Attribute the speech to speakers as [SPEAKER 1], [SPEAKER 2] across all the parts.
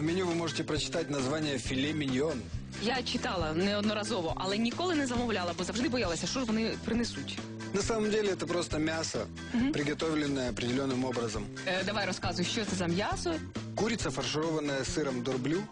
[SPEAKER 1] в меню вы можете прочитать название филе миньон.
[SPEAKER 2] Я читала неодноразово, але ніколи не замовляла, бо завжди боялася, що ж вони принесуть.
[SPEAKER 1] На самом деле это просто мясо, приготовленное определенным образом.
[SPEAKER 2] Е, давай розказуй, що це за м'ясо.
[SPEAKER 1] Курица, фаршированная сыром дорблю.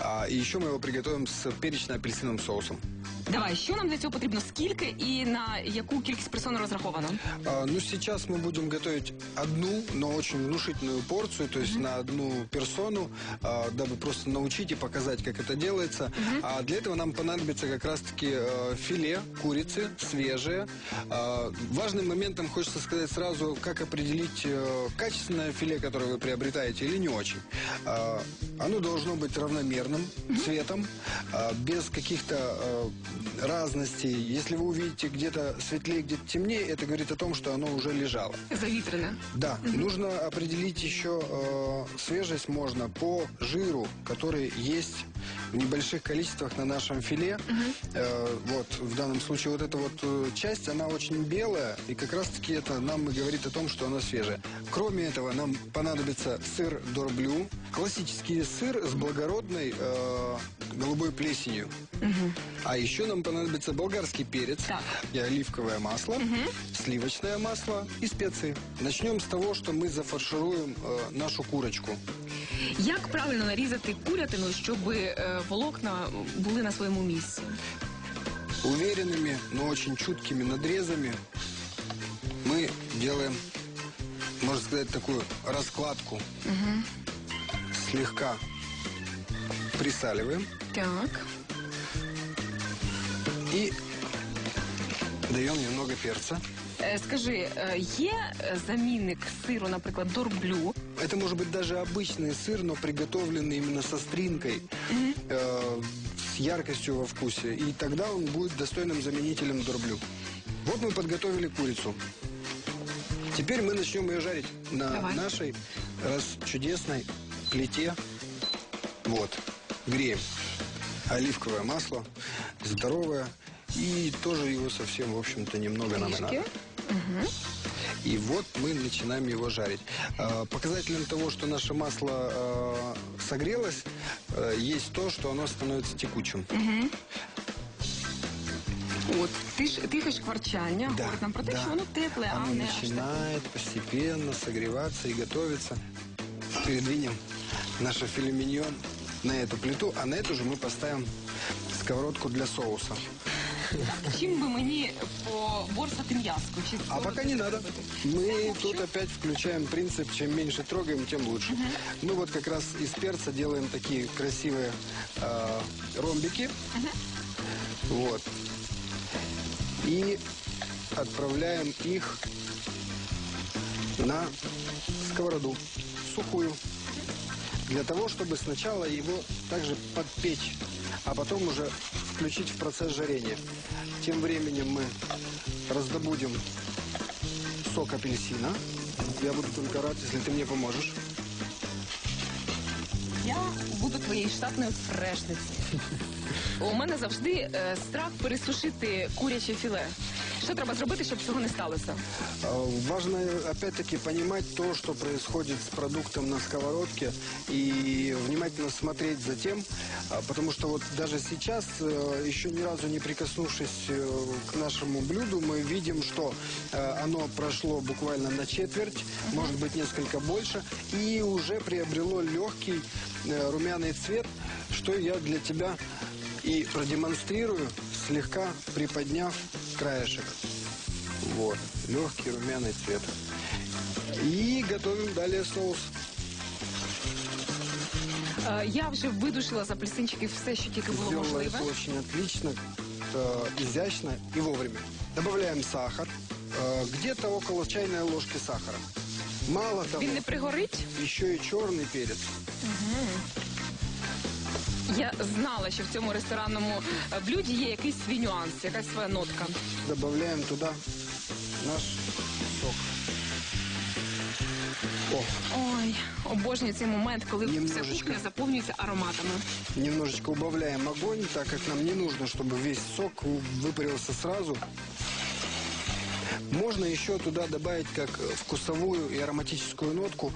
[SPEAKER 1] А, и еще мы его приготовим с перечно-апельсиновым соусом.
[SPEAKER 2] Давай, що нам для цього потрібно? Скільки і на яку кількість персон розраховано?
[SPEAKER 1] А, ну, сейчас мы будем готовить одну, но очень внушительную порцию, то есть на одну персону, а, дабы просто научить и показать, как это делается. А для этого нам понадобится как раз-таки э, филе курицы, свежее. А, важным моментом хочется сказать сразу, как определить э, качественное филе, которое вы приобретаете, или не очень. А, оно должно быть равномерным цветом, а, без каких-то э, разностей. Если вы увидите где-то светлее, где-то темнее, это говорит о том, что оно уже лежало.
[SPEAKER 2] Завітрене.
[SPEAKER 1] Да, нужно определить еще э, свежесть можно по жиру, который есть в небольших количествах на нашем филе. Э, вот в данном случае вот эта вот э, часть, она очень белая, и как раз-таки это нам и говорит о том, что она свежая. Кроме этого, нам понадобится сыр дорблю, классический сыр с благородной э, голубой плесенью. А еще нам понадобится болгарский перец
[SPEAKER 2] Так.
[SPEAKER 1] и оливковое масло, сливочное масло и специи. Начнем с того, что мы зафаршируем э, нашу курочку.
[SPEAKER 2] Як правильно нарізати курятину, щоб е, волокна були на своєму місці?
[SPEAKER 1] Уверенными, но очень чуткими надрезами мы делаем, можно сказать, такую раскладку. Слегка присаливаем
[SPEAKER 2] Так.
[SPEAKER 1] и даем немного перца.
[SPEAKER 2] Е, скажи, е, є е, замінник сиру, наприклад, дорблю?
[SPEAKER 1] Это может быть даже обычный сыр, но приготовленный именно со стринкой, э, с яркостью во вкусе. И тогда он будет достойным заменителем дорблю. Вот мы подготовили курицу. Теперь мы начнем ее жарить на
[SPEAKER 2] Давай.
[SPEAKER 1] нашей раз чудесной плите. Вот, греем. Оливковое масло, здоровое. И тоже его совсем, в общем-то, немного нам и
[SPEAKER 2] Трішки.
[SPEAKER 1] надо. И вот мы начинаем его жарить. Э, Показателем того, что наше масло э, согрелось, э, есть то, что оно становится текучим.
[SPEAKER 2] От, ти ж тихе шкварчання
[SPEAKER 1] Да,
[SPEAKER 2] говорить нам про те,
[SPEAKER 1] да.
[SPEAKER 2] що воно тепле, а не
[SPEAKER 1] начинает постепенно согреваться и готовиться. Передвинем наше филе миньон на эту плиту, а на эту же мы поставим сковородку для соуса.
[SPEAKER 2] Чим би мені поборсати м'язку? Чи
[SPEAKER 1] А пока не надо. Мы тут опять включаем принцип, чем меньше трогаем, тем лучше. Мы вот как раз из перца делаем такие красивые э, ромбики. Вот. И отправляем их на сковороду сухую. Для того, чтобы сначала его также подпечь, а потом уже включить в процесс жарения. Тем временем мы раздобудем сок апельсина. Я буду только рад, если ты мне поможешь.
[SPEAKER 2] Я буду твоєю штатною фрешницею. У мене завжди е, страх пересушити куряче філе. Що треба зробити, щоб цього не сталося?
[SPEAKER 1] А, Важно, опять-таки, понимать то, что происходит с продуктом на сковородке и внимательно смотреть за тем, а, потому что вот даже сейчас, э, еще ни разу не прикоснувшись э, к нашему блюду, мы видим, что э, оно прошло буквально на четверть, может быть, несколько больше, и уже приобрело легкий э, румяный цвет, что я для тебя и продемонстрирую, слегка приподняв краешек. Вот, легкий румяный цвет. И готовим далее соус.
[SPEAKER 2] Е, я вже видушила з апельсинчиків все, що тільки було
[SPEAKER 1] Сделала
[SPEAKER 2] можливе.
[SPEAKER 1] это очень отлично, э, изящно и вовремя. Добавляем сахар. Э, где-то около чайной ложки сахара. Мало того,
[SPEAKER 2] Він не пригорить.
[SPEAKER 1] еще и черный перец.
[SPEAKER 2] Я знала, що в цьому ресторанному е, блюді є якийсь свій нюанс, якась своя нотка.
[SPEAKER 1] Добавляем туда наш сок. О,
[SPEAKER 2] Ой, обожнюю цей момент, коли вся кухня заповнюється ароматами.
[SPEAKER 1] Немножечко убавляем огонь, так как нам не нужно, чтобы весь сок выпарился сразу. Можно еще туда добавить как вкусовую и ароматическую нотку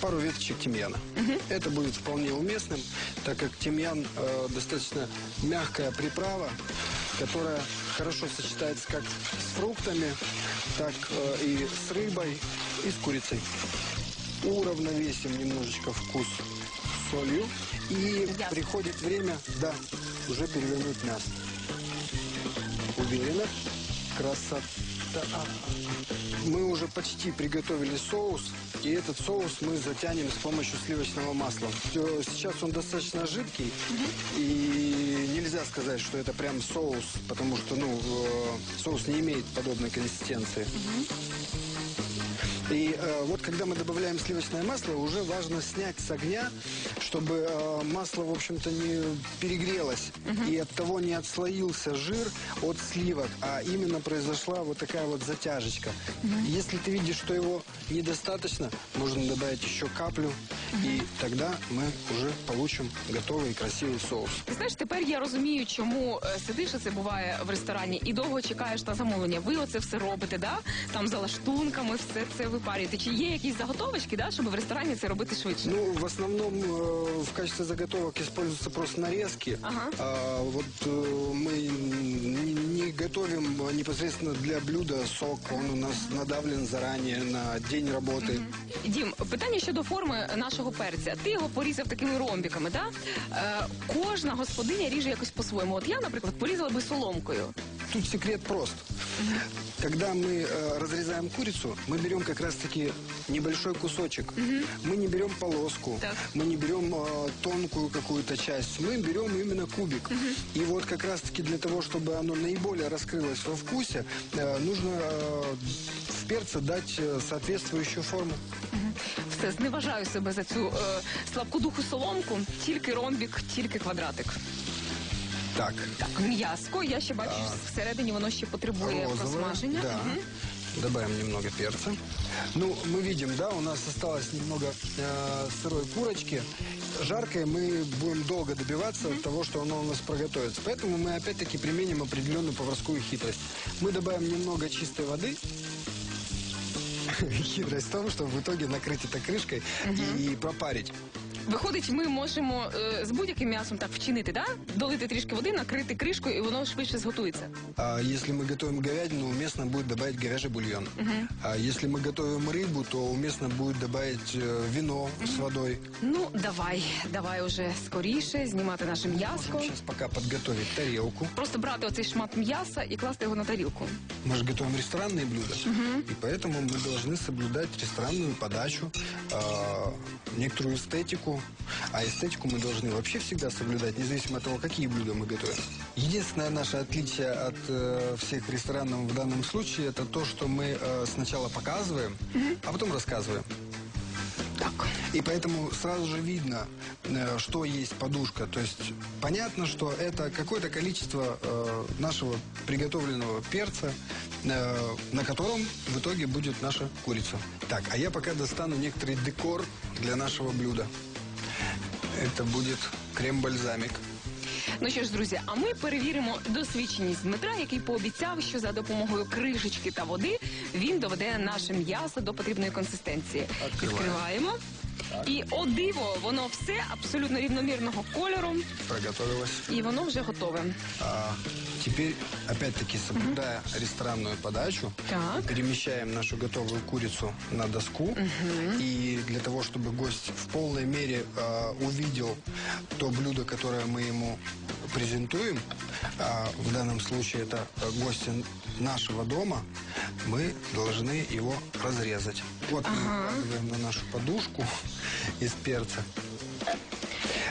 [SPEAKER 1] пару веточек тимьяна. Это будет вполне уместным, так как тимьян э, достаточно мягкая приправа, которая хорошо сочетается как с фруктами, так э, и с рыбой, и с курицей. Уравновесим немножечко вкус солью. И
[SPEAKER 2] Ясно.
[SPEAKER 1] приходит время, да, уже перевернуть мясо. Уверенно. Красота. Мы уже почти приготовили соус, и этот соус мы затянем с помощью сливочного масла. Сейчас он достаточно жидкий, и нельзя сказать, что это прям соус, потому что ну, э, соус не имеет подобной консистенции. И э, вот когда мы добавляем сливочное масло, уже важно снять с огня, чтобы э, масло, в общем-то, не перегрелось. И от того не отслоился жир от сливок, а именно произошла вот такая вот затяжечка. Если ты видишь, что его недостаточно, можно добавить еще каплю, и тогда мы уже получим готовый красивый соус.
[SPEAKER 2] Ти знаєш, тепер я розумію, чому е, сидиш, це буває в ресторані, і довго чекаєш на замовлення. Ви оце все робите, да? Там за лаштунками, все це випарюєте. Чи є якісь заготовочки, да, щоб в ресторані це робити швидше?
[SPEAKER 1] Ну, в основном э, в качестве заготовок используются просто нарезки.
[SPEAKER 2] Ага.
[SPEAKER 1] А, вот э, мы не, не готовим непосредственно для блюда сок. Он у нас надавлен заранее на день работы.
[SPEAKER 2] Дім, питання щодо форми нашого перця. Ти його порізав такими ромбіками, да? Е, кожна господиня ріже якось по-своєму. От я, наприклад, порізала би соломкою.
[SPEAKER 1] Тут секрет прост. Когда мы э, разрезаем курицу, мы берем как раз-таки небольшой кусочек. Мы не берем полоску,
[SPEAKER 2] Так.
[SPEAKER 1] мы не берем э, тонкую какую-то часть, мы берем именно кубик. И вот как раз-таки для того, чтобы оно наиболее раскрылось во вкусе, э, нужно э, в перце дать э, соответствующую форму.
[SPEAKER 2] Все, зневажаю себе за цю е, слабку духу соломку. Тільки ромбік, тільки квадратик.
[SPEAKER 1] Так,
[SPEAKER 2] Так, м'яско. Я ще бачу, всередині воно ще потребує
[SPEAKER 1] розовое,
[SPEAKER 2] просмаження.
[SPEAKER 1] да.
[SPEAKER 2] Мгм.
[SPEAKER 1] Добавим немного перца. Ну, мы видим, да, у нас осталось немного э, сырой курочки. Жаркое мы будем долго добиваться того, что оно у нас проготовится. Поэтому мы опять-таки применим определенную поварскую хитрость. Мы добавим немного чистой воды. Хитрость в том, что в итоге накрыть это крышкой и пропарить.
[SPEAKER 2] Виходить, ми можемо е, з будь-яким м'ясом так вчинити, да? долити трішки води, накрити кришкою, і воно швидше зготується.
[SPEAKER 1] А если мы готовим говядину, уместно будет добавить говяжий бульон. А если мы готовим рыбу, то уместно будет добавить э, вино с водой.
[SPEAKER 2] Ну, давай, давай уже скоріше знімати наше м'яско.
[SPEAKER 1] Можем сейчас пока подготовить тарелку.
[SPEAKER 2] Просто брати оцей шмат м'яса і класти його на тарілку.
[SPEAKER 1] Мы же готовим ресторанные блюда, и поэтому мы должны соблюдать ресторанную подачу, а, некоторую эстетику. а эстетику мы должны вообще всегда соблюдать, независимо от того, какие блюда мы готовим. Единственное наше отличие от э, всех ресторанов в данном случае, это то, что мы э, сначала показываем, а потом рассказываем.
[SPEAKER 2] Так.
[SPEAKER 1] И поэтому сразу же видно, э, что есть подушка. То есть понятно, что это какое-то количество э, нашего приготовленного перца, э, на котором в итоге будет наша курица. Так, а я пока достану некоторый декор для нашего блюда. Это будет крем-бальзамик.
[SPEAKER 2] Ну що ж, друзі, а ми перевіримо досвідченість Дмитра, який пообіцяв, що за допомогою кришечки та води він доведе наше м'ясо до потрібної консистенції.
[SPEAKER 1] Відкриваємо.
[SPEAKER 2] Відкриваємо. І о диво, воно все абсолютно рівномірного кольору,
[SPEAKER 1] Проготовилась.
[SPEAKER 2] і воно вже готове.
[SPEAKER 1] А, теперь, опять-таки, соблюдая ресторанную подачу,
[SPEAKER 2] Так.
[SPEAKER 1] перемещаем нашу готовую курицу на доску. И для того, чтобы гость в полной мере а, увидел то блюдо, которое мы ему презентуем, а, в данном случае это а, гости нашего дома, мы должны его разрезать. Вот мы выкладываем на нашу подушку из перца.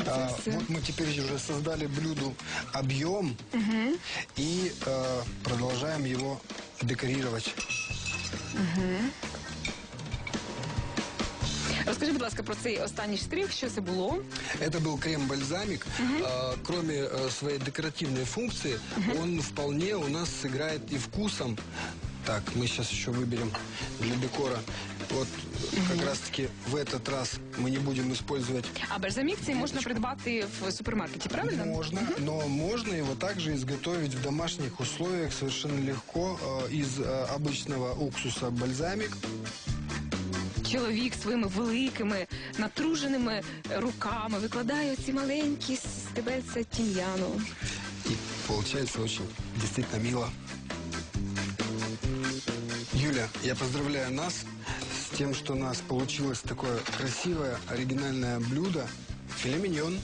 [SPEAKER 1] А, вот мы теперь уже создали блюду объем и э, продолжаем его декорировать.
[SPEAKER 2] Розкажи, будь ласка, про цей останній штрих, що це було?
[SPEAKER 1] Это был крем-бальзамик. А, кроме э, своей декоративной функции, он вполне у нас сыграет и вкусом Так, мы сейчас еще выберем для декора. Вот как раз-таки в этот раз мы не будем использовать
[SPEAKER 2] А бальзамік цей можна придбати в супермаркеті, правильно?
[SPEAKER 1] Можно, но можно его также изготовить в домашних условиях совершенно легко э, из э, обычного уксуса бальзамик.
[SPEAKER 2] Чоловік своїми великими натруженими руками викладає ці маленькі стебельця тім'яну.
[SPEAKER 1] И получается очень действительно мило. Юля, я поздравляю нас с тем, что у нас получилось такое красивое, оригинальное блюдо. Филе миньон.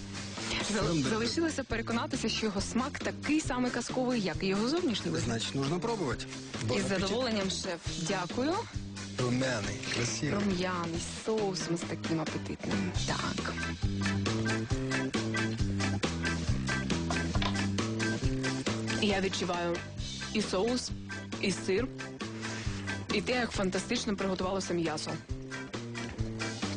[SPEAKER 2] Зал-
[SPEAKER 1] Френдель.
[SPEAKER 2] Залишилося переконатися, що його смак такий самий казковий, як і його зовнішній вигляд.
[SPEAKER 1] Значит, нужно пробовать. Бон
[SPEAKER 2] Із
[SPEAKER 1] аппетит.
[SPEAKER 2] задоволенням, шеф. Дякую.
[SPEAKER 1] Румяный, красивый.
[SPEAKER 2] Рум'яний з соусом з таким апетитним. Так. Я відчуваю і соус, і сир, і те, як фантастично приготувалося м'ясо.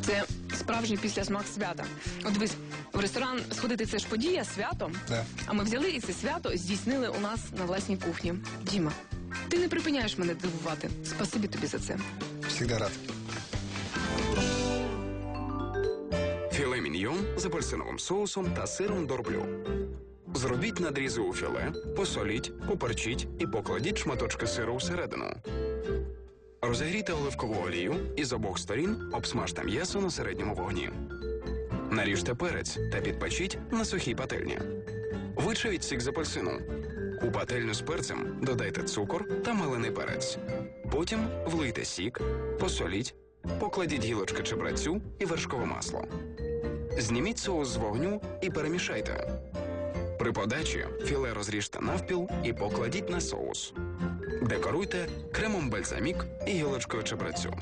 [SPEAKER 2] Це справжній післясмак свята. От дивись, в ресторан сходити це ж подія, свято.
[SPEAKER 1] Да.
[SPEAKER 2] А ми взяли і це свято здійснили у нас на власній кухні. Діма, ти не припиняєш мене дивувати. Спасибі тобі за це.
[SPEAKER 1] Всегда рад.
[SPEAKER 3] Філе міньйон з апельсиновим соусом та сиром дорблю. Зробіть надрізи у філе, посоліть, поперчіть і покладіть шматочки сиру всередину. Розігрійте оливкову олію і з обох сторін обсмажте м'ясо на середньому вогні. Наріжте перець та підпечіть на сухій пательні. Вичавіть сік з апельсину. У пательню з перцем додайте цукор та мелений перець. Потім влийте сік, посоліть, покладіть гілочки чебрецю і вершкове масло. Зніміть соус з вогню і перемішайте. При подачі філе розріжте навпіл і покладіть на соус. Декоруйте кремом бальзамік і гілочкою чебрецю.